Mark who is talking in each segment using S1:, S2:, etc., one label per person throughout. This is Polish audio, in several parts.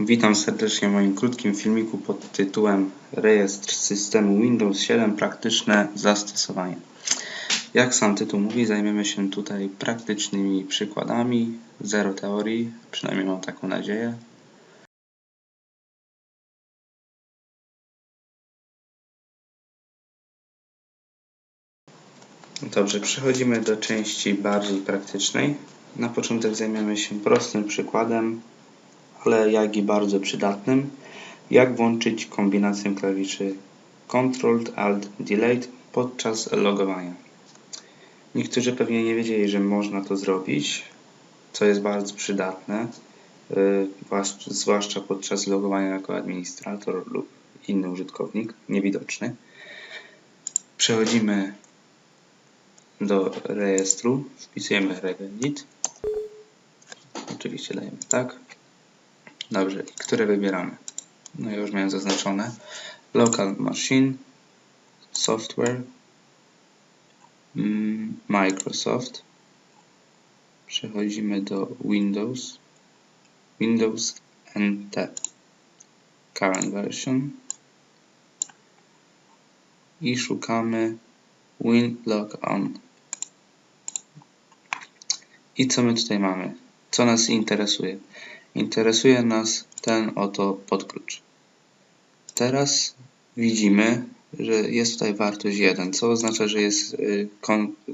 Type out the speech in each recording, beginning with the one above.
S1: Witam serdecznie w moim krótkim filmiku pod tytułem Rejestr systemu Windows 7 praktyczne zastosowanie. Jak sam tytuł mówi, zajmiemy się tutaj praktycznymi przykładami, zero teorii, przynajmniej mam taką nadzieję. Dobrze, przechodzimy do części bardziej praktycznej. Na początek zajmiemy się prostym przykładem, ale jak i bardzo przydatnym, jak włączyć kombinację klawiszy Ctrl Alt Delete podczas logowania. Niektórzy pewnie nie wiedzieli, że można to zrobić, co jest bardzo przydatne, yy, zwłaszcza podczas logowania jako administrator lub inny użytkownik niewidoczny. Przechodzimy do rejestru, wpisujemy regedit. Oczywiście dajemy tak. Dobrze, które wybieramy? No ja już miałem zaznaczone. Local machine, software, mm, Microsoft. Przechodzimy do Windows, Windows NT, current version i szukamy WinLog on. I co my tutaj mamy? Co nas interesuje? Interesuje nas ten oto podklucz. Teraz widzimy, że jest tutaj wartość 1, co oznacza, że jest y,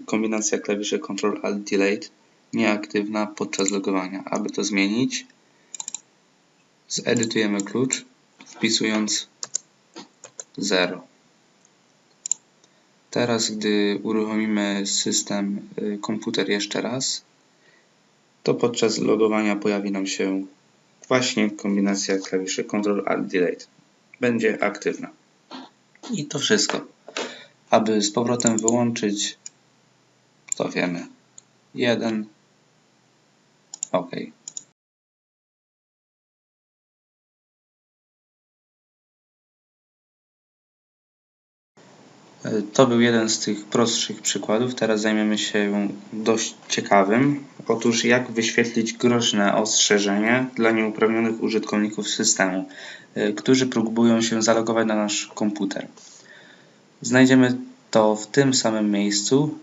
S1: kombinacja klawiszy Ctrl Alt Delete nieaktywna podczas logowania. Aby to zmienić, zedytujemy klucz, wpisując 0. Teraz, gdy uruchomimy system y, komputer jeszcze raz, to podczas logowania pojawi nam się właśnie kombinacja klawiszy Ctrl Alt Delete. Będzie aktywna. I to wszystko. Aby z powrotem wyłączyć, to wiemy. 1. OK. To był jeden z tych prostszych przykładów. Teraz zajmiemy się dość ciekawym. Otóż jak wyświetlić groźne ostrzeżenie dla nieuprawnionych użytkowników systemu, y, którzy próbują się zalogować na nasz komputer. Znajdziemy to w tym samym miejscu,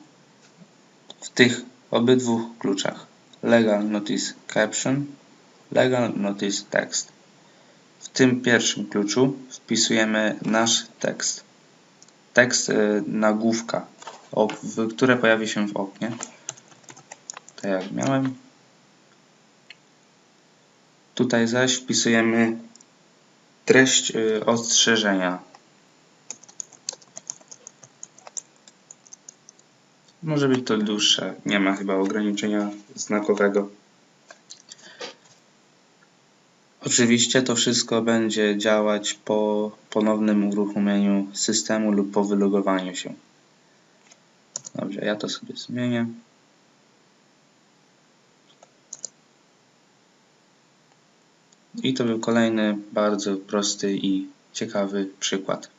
S1: w tych obydwu kluczach. Legal Notice Caption, Legal Notice Text. W tym pierwszym kluczu wpisujemy nasz tekst tekst y, nagłówka, które pojawi się w oknie. Tak jak miałem. Tutaj zaś wpisujemy treść y, ostrzeżenia. Może być to dłuższe, nie ma chyba ograniczenia znakowego. Oczywiście to wszystko będzie działać po ponownym uruchomieniu systemu lub po wylogowaniu się. Dobrze, ja to sobie zmienię. I to był kolejny bardzo prosty i ciekawy przykład.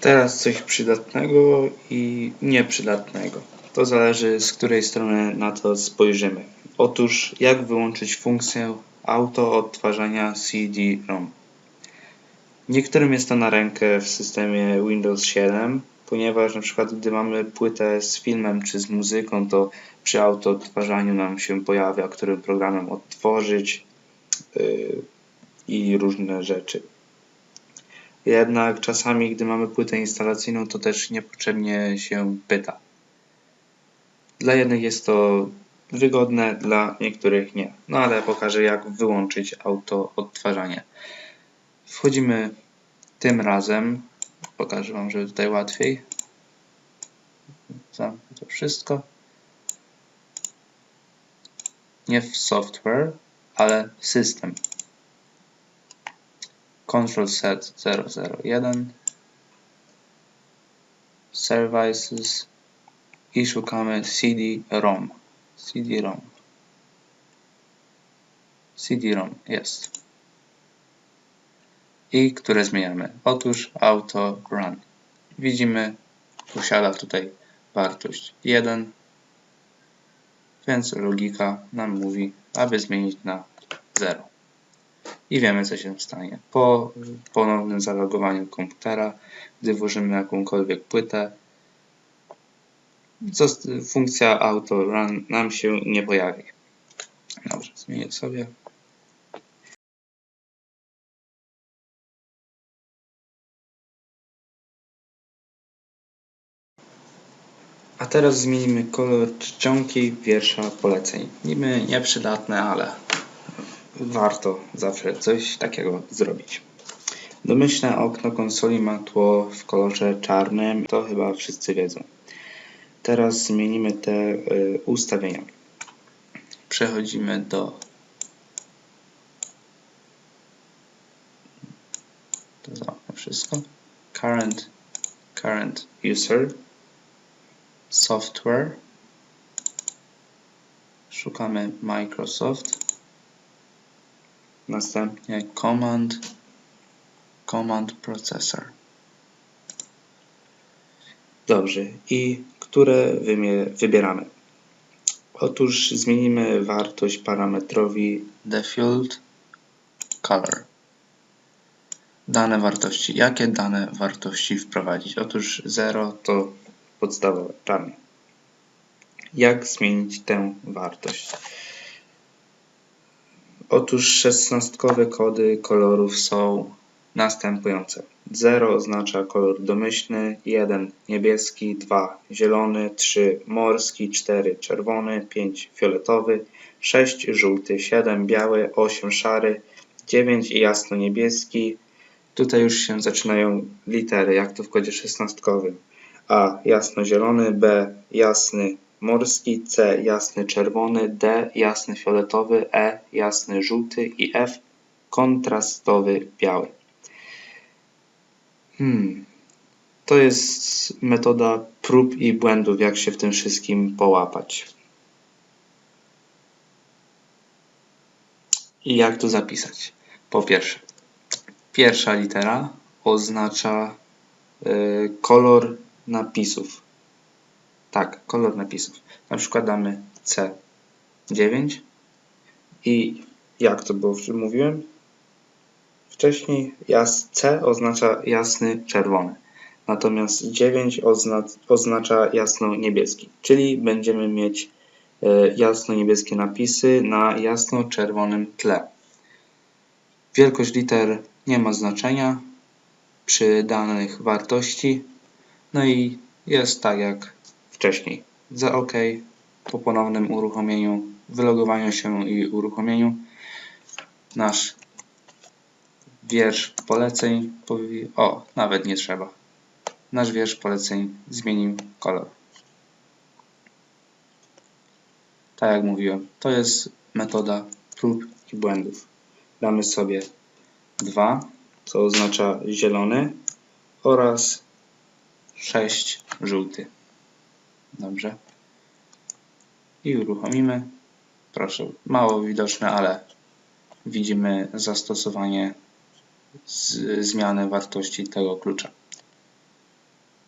S1: Teraz coś przydatnego i nieprzydatnego. To zależy z której strony na to spojrzymy. Otóż jak wyłączyć funkcję auto odtwarzania CD-ROM. Niektórym jest to na rękę w systemie Windows 7, ponieważ na przykład gdy mamy płytę z filmem czy z muzyką, to przy auto odtwarzaniu nam się pojawia, którym programem odtworzyć yy, i różne rzeczy. Jednak czasami, gdy mamy płytę instalacyjną, to też niepotrzebnie się pyta. Dla jednych jest to wygodne, dla niektórych nie. No ale pokażę jak wyłączyć auto odtwarzanie. Wchodzimy tym razem. Pokażę Wam, żeby tutaj łatwiej. Zamknę to wszystko. Nie w software, ale system. Control set 001 Services. I szukamy CD-ROM CD-ROM CD-ROM jest. I które zmieniamy? Otóż auto run. Widzimy posiada tutaj wartość 1, więc logika nam mówi, aby zmienić na 0. I wiemy, co się stanie. Po ponownym zalogowaniu komputera, gdy włożymy jakąkolwiek płytę, funkcja auto run nam się nie pojawi. Dobrze, zmienię sobie. A teraz zmienimy kolor czcionki wiersza poleceń. Niby nieprzydatne, ale warto zawsze coś takiego zrobić. Domyślne okno konsoli ma tło w kolorze czarnym, to chyba wszyscy wiedzą. Teraz zmienimy te y, ustawienia. Przechodzimy do zamknę wszystko. Current, current user, software. Szukamy Microsoft. Następnie command, command processor. Dobrze. I które wybieramy? Otóż zmienimy wartość parametrowi default color. Dane wartości. Jakie dane wartości wprowadzić? Otóż 0 to podstawowe, czarne. Jak zmienić tę wartość? Otóż szesnastkowe kody kolorów są następujące. 0 oznacza kolor domyślny, 1 niebieski, 2 zielony, 3 morski, 4 czerwony, 5 fioletowy, 6 żółty, 7 biały, 8 szary, 9 jasno niebieski. Tutaj już się zaczynają litery, jak to w kodzie szesnastkowym. A jasno zielony, B jasny morski, C jasny czerwony, D jasny fioletowy, E jasny żółty i F kontrastowy biały. Hmm. To jest metoda prób i błędów, jak się w tym wszystkim połapać. I jak to zapisać? Po pierwsze, pierwsza litera oznacza y, kolor napisów. Tak, kolor napisów. Na przykład damy C9 i jak to było, mówiłem? Wcześniej jas C oznacza jasny czerwony, natomiast 9 oznacza jasno niebieski, czyli będziemy mieć e, jasno niebieskie napisy na jasno czerwonym tle. Wielkość liter nie ma znaczenia przy danych wartości, no i jest tak jak wcześniej. Za OK po ponownym uruchomieniu, wylogowaniu się i uruchomieniu nasz wiersz poleceń, o, nawet nie trzeba. Nasz wiersz poleceń zmienił kolor. Tak jak mówiłem, to jest metoda prób i błędów. Damy sobie 2, co oznacza zielony oraz 6 żółty. Dobrze. I uruchomimy. Proszę, mało widoczne, ale widzimy zastosowanie zmiany wartości tego klucza.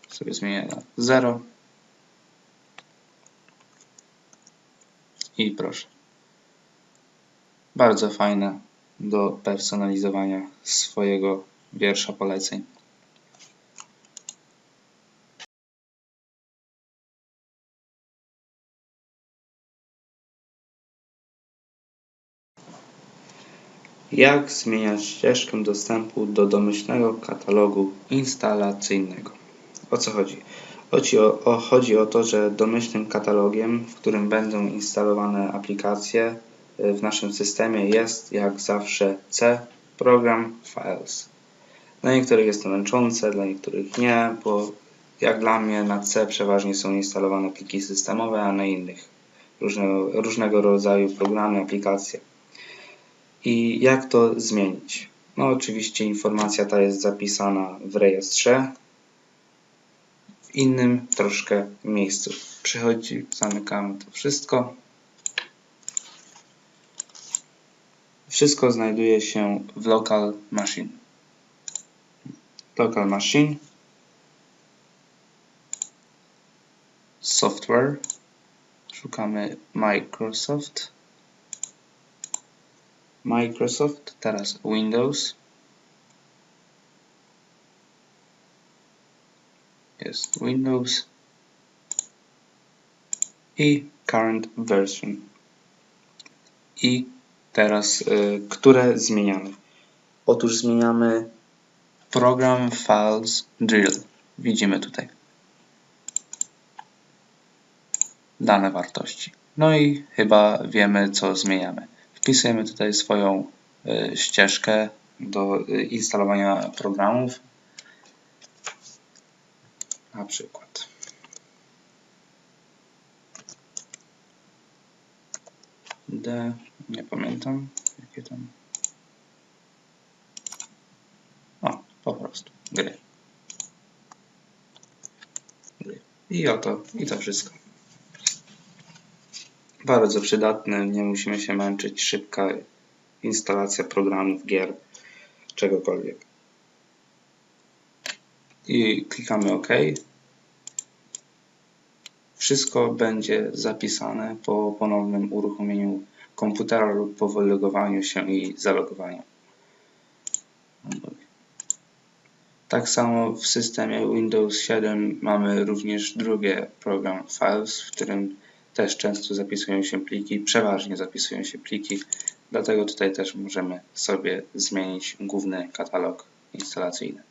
S1: Sobie zmienię na 0. I proszę. Bardzo fajne do personalizowania swojego wiersza poleceń. Jak zmieniać ścieżkę dostępu do domyślnego katalogu instalacyjnego? O co chodzi? Chodzi o, o, chodzi o to, że domyślnym katalogiem, w którym będą instalowane aplikacje y, w naszym systemie jest jak zawsze C Program Files. Dla niektórych jest to męczące, dla niektórych nie, bo jak dla mnie na C przeważnie są instalowane pliki systemowe, a na innych różnego, różnego rodzaju programy, aplikacje. I jak to zmienić? No oczywiście informacja ta jest zapisana w rejestrze w innym troszkę miejscu. Przychodzi, zamykamy to wszystko. Wszystko znajduje się w local machine. Local machine. software, szukamy Microsoft, Microsoft, teraz Windows, jest Windows i current version. I teraz, y, które zmieniamy? Otóż zmieniamy program files drill. Widzimy tutaj dane wartości. No i chyba wiemy, co zmieniamy. Wpisujemy tutaj swoją y, ścieżkę do y, instalowania programów. Na przykład. D, nie pamiętam, jakie tam. O, po prostu, gry. Gry. I oto, i to wszystko. Bardzo przydatne, nie musimy się męczyć, szybka instalacja programów, gier, czegokolwiek. I klikamy OK. Wszystko będzie zapisane po ponownym uruchomieniu komputera lub po wylogowaniu się i zalogowaniu. Tak samo w systemie Windows 7 mamy również drugie program Files, w którym też często zapisują się pliki, przeważnie zapisują się pliki, dlatego tutaj też możemy sobie zmienić główny katalog instalacyjny.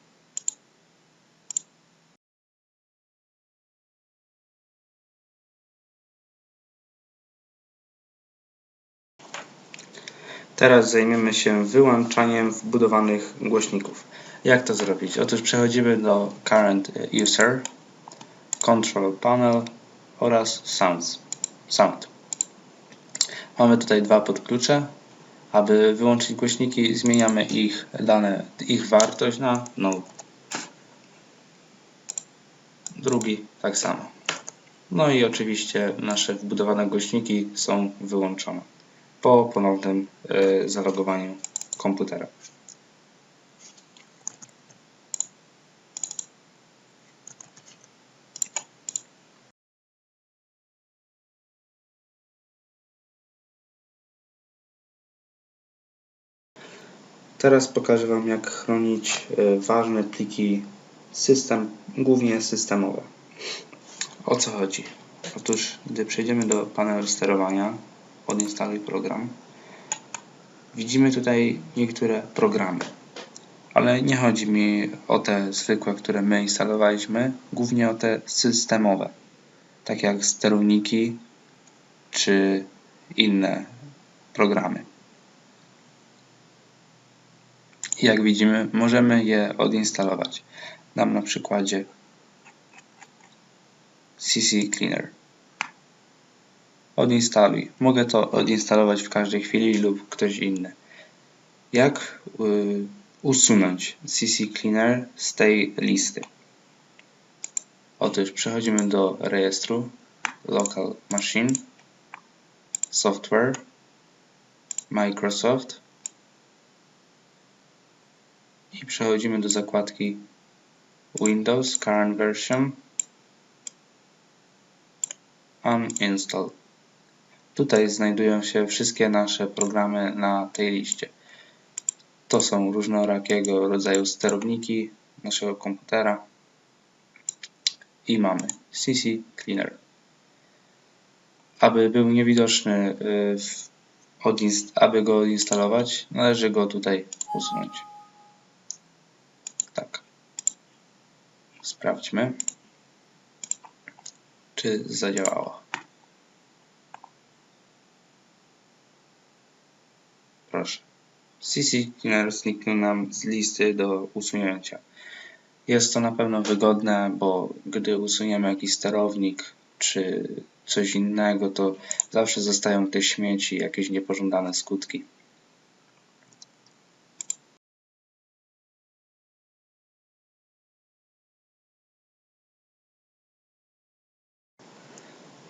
S1: Teraz zajmiemy się wyłączaniem wbudowanych głośników. Jak to zrobić? Otóż przechodzimy do Current User, Control Panel oraz Sounds. Sound. Mamy tutaj dwa podklucze. Aby wyłączyć głośniki, zmieniamy ich dane, ich wartość na no. Drugi tak samo. No i oczywiście nasze wbudowane głośniki są wyłączone po ponownym y, zalogowaniu komputera. Teraz pokażę Wam jak chronić y, ważne pliki system, głównie systemowe. O co chodzi? Otóż gdy przejdziemy do panelu sterowania, odinstaluj program. Widzimy tutaj niektóre programy, ale nie chodzi mi o te zwykłe, które my instalowaliśmy, głównie o te systemowe, tak jak sterowniki czy inne programy. Jak widzimy, możemy je odinstalować. Dam na przykładzie CC Cleaner odinstaluj. Mogę to odinstalować w każdej chwili lub ktoś inny. Jak y, usunąć CC Cleaner z tej listy? Otóż przechodzimy do rejestru Local Machine Software Microsoft i przechodzimy do zakładki Windows Current Version Uninstall. Tutaj znajdują się wszystkie nasze programy na tej liście. To są różnorakiego rodzaju sterowniki naszego komputera i mamy CC Cleaner. Aby był niewidoczny, y, aby go odinstalować, należy go tutaj usunąć. Tak. Sprawdźmy, czy zadziałało. Proszę. CC Cleaner zniknął nam z listy do usunięcia. Jest to na pewno wygodne, bo gdy usuniemy jakiś sterownik czy coś innego, to zawsze zostają te śmieci, jakieś niepożądane skutki.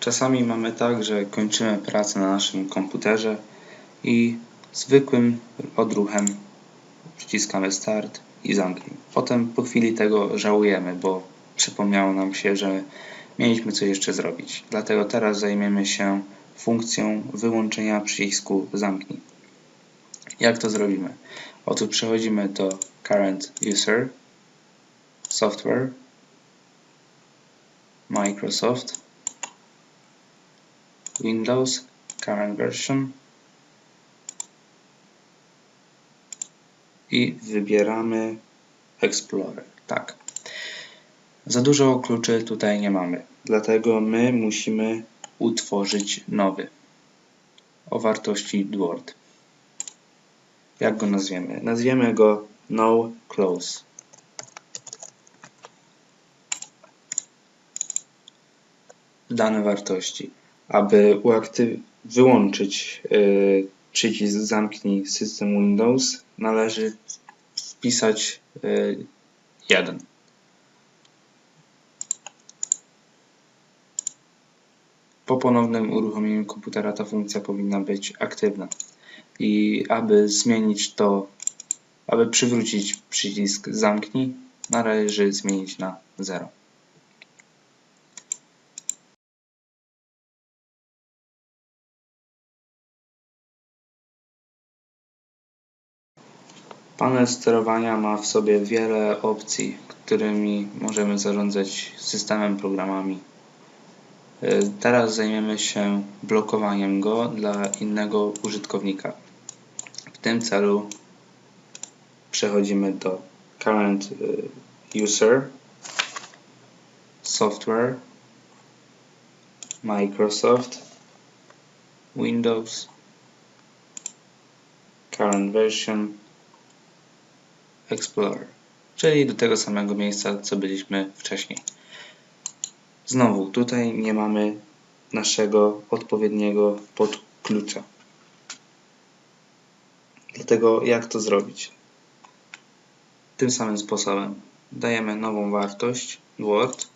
S1: Czasami mamy tak, że kończymy pracę na naszym komputerze i Zwykłym odruchem przyciskamy start i zamknij. Potem po chwili tego żałujemy, bo przypomniało nam się, że mieliśmy co jeszcze zrobić. Dlatego teraz zajmiemy się funkcją wyłączenia przycisku zamknij. Jak to zrobimy? Otóż przechodzimy do Current User, Software, Microsoft, Windows, Current Version i wybieramy Explorer. Tak. Za dużo kluczy tutaj nie mamy, dlatego my musimy utworzyć nowy o wartości Word. Jak go nazwiemy? Nazwiemy go No Close. Dane wartości. Aby wyłączyć yy, przycisk zamknij system Windows, należy wpisać yy, 1. Po ponownym uruchomieniu komputera ta funkcja powinna być aktywna. I aby zmienić to, aby przywrócić przycisk zamknij, należy zmienić na 0. Panel sterowania ma w sobie wiele opcji, którymi możemy zarządzać systemem, programami. Y, Teraz zajmiemy się blokowaniem go dla innego użytkownika. W tym celu przechodzimy do Current y, User, Software, Microsoft, Windows, Current Version, Explorer, czyli do tego samego miejsca, co byliśmy wcześniej. Znowu, tutaj nie mamy naszego odpowiedniego podklucza. Dlatego jak to zrobić? Tym samym sposobem. Dajemy nową wartość Word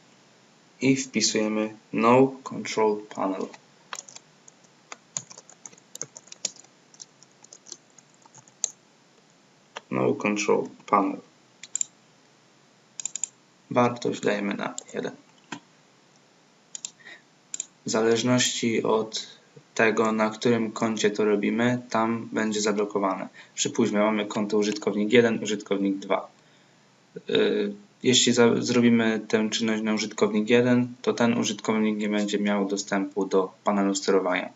S1: i wpisujemy No Control Panel. No Control Panel. Wartość dajemy na 1. W zależności od tego, na którym koncie to robimy, tam będzie zablokowane. Przypuśćmy, mamy konto użytkownik 1, użytkownik 2. Yy, Jeśli zrobimy tę czynność na użytkownik 1, to ten użytkownik nie będzie miał dostępu do panelu sterowania.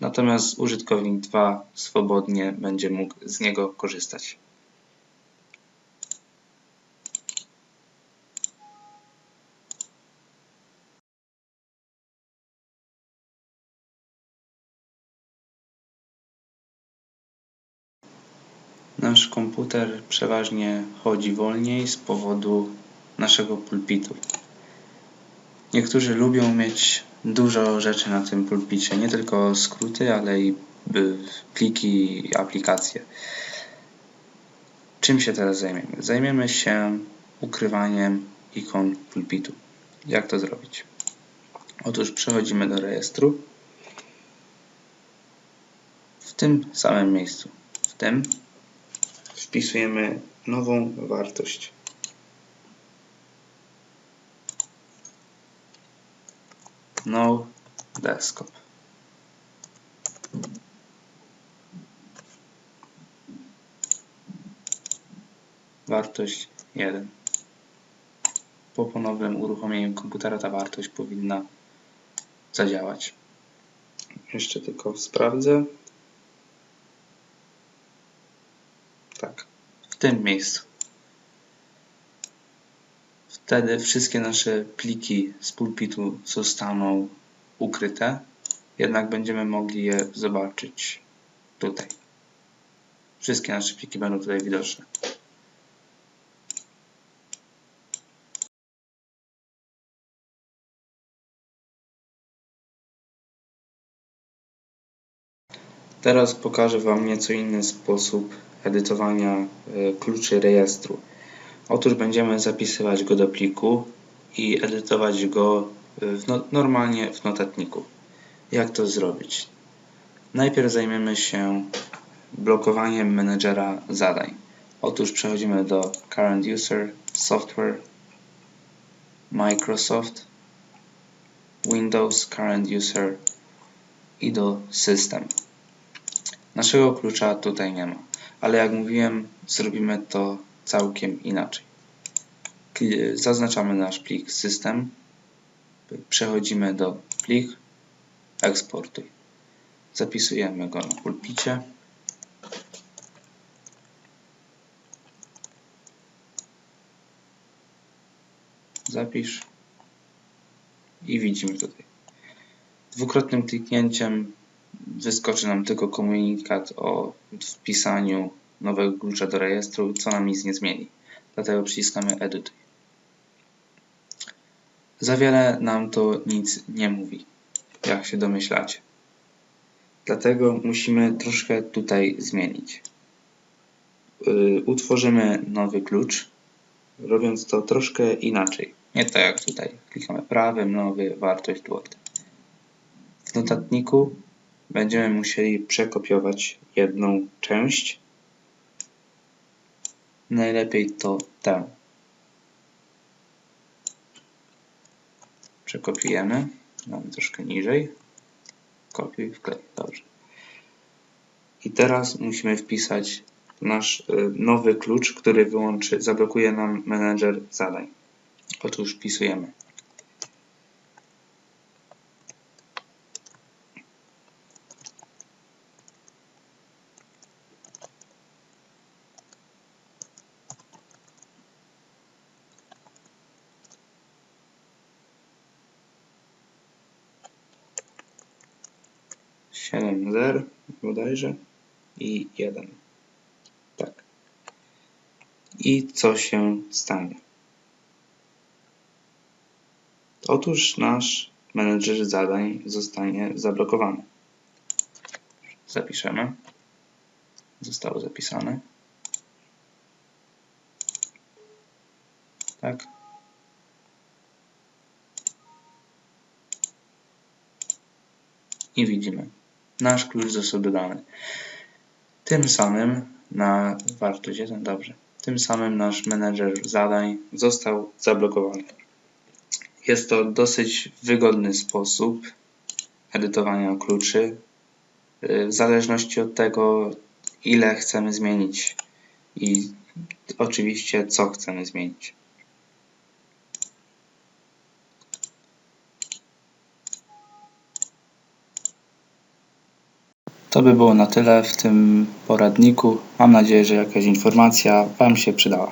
S1: Natomiast użytkownik 2 swobodnie będzie mógł z niego korzystać. Nasz komputer przeważnie chodzi wolniej z powodu naszego pulpitu. Niektórzy lubią mieć dużo rzeczy na tym pulpicie, nie tylko skróty, ale i y, pliki i aplikacje. Czym się teraz zajmiemy? Zajmiemy się ukrywaniem ikon pulpitu. Jak to zrobić? Otóż przechodzimy do rejestru w tym samym miejscu. W tym wpisujemy nową wartość. No desktop. Wartość 1. Po ponownym uruchomieniu komputera ta wartość powinna zadziałać. Jeszcze tylko sprawdzę. Tak, w tym miejscu. Wtedy wszystkie nasze pliki z pulpitu zostaną ukryte, jednak będziemy mogli je zobaczyć tutaj. Wszystkie nasze pliki będą tutaj widoczne. Teraz pokażę Wam nieco inny sposób edytowania e, kluczy rejestru. Otóż będziemy zapisywać go do pliku i edytować go w no, normalnie w notatniku. Jak to zrobić? Najpierw zajmiemy się blokowaniem menedżera zadań. Otóż przechodzimy do Current User, Software, Microsoft, Windows Current User i do System. Naszego klucza tutaj nie ma, ale jak mówiłem, zrobimy to całkiem inaczej. Zaznaczamy nasz plik System, przechodzimy do plik, eksportuj. Zapisujemy go na pulpicie. Zapisz i widzimy tutaj. Dwukrotnym kliknięciem wyskoczy nam tylko komunikat o wpisaniu nowego klucza do rejestru, co nam nic nie zmieni. Dlatego przyciskamy Edytuj. Za wiele nam to nic nie mówi, jak się domyślacie. Dlatego musimy troszkę tutaj zmienić. Yy, Utworzymy nowy klucz, robiąc to troszkę inaczej. Nie tak jak tutaj. Klikamy prawym, nowy, wartość Word. W notatniku będziemy musieli przekopiować jedną część. Najlepiej to tę. Przekopiujemy. Damy troszkę niżej. Kopiuj, wklej. Dobrze. I teraz musimy wpisać nasz y, nowy klucz, który wyłączy, zablokuje nam menedżer zadań. Otóż wpisujemy. Siedem zer bodajże i jeden. Tak. I co się stanie? Otóż nasz menedżer zadań zostanie zablokowany. Zapiszemy. Zostało zapisane. Tak. I widzimy. Nasz klucz został dodany. Tym samym na wartość 1, dobrze. Tym samym nasz menedżer zadań został zablokowany. Jest to dosyć wygodny sposób edytowania kluczy, w zależności od tego, ile chcemy zmienić i oczywiście co chcemy zmienić. To by było na tyle w tym poradniku. Mam nadzieję, że jakaś informacja Wam się przydała.